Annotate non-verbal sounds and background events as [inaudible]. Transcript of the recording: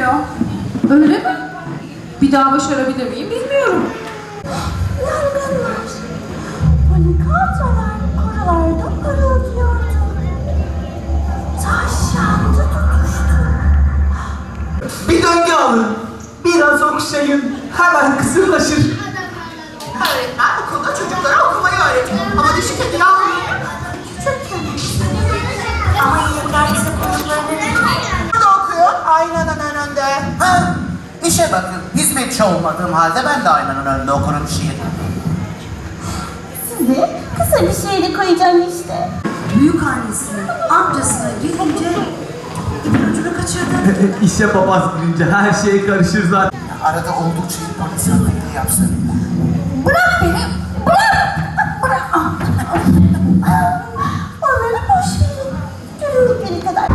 ya. Öyle mi? Bir daha başarabilir miyim bilmiyorum. Yangınlar. Polikantrolar korularda parıldıyordu. Taş yandı tutuştu. Bir döngü alın. Biraz okşayın. Hemen kısırlaşır. Öğretmen Ha? İşe bakın, hizmetçi olmadığım halde ben de aynanın önünde okurum şiir. Sizi kısa bir şeyle koyacağım işte. Büyük annesinin amcasına gelince ödülü kaçırdı. [laughs] İşe papaz girince her şey karışır zaten. Arada oldukça iyi polis yapsın. Bırak beni, bırak! Bırak! Onları boş verin. Görürüm beni kadar.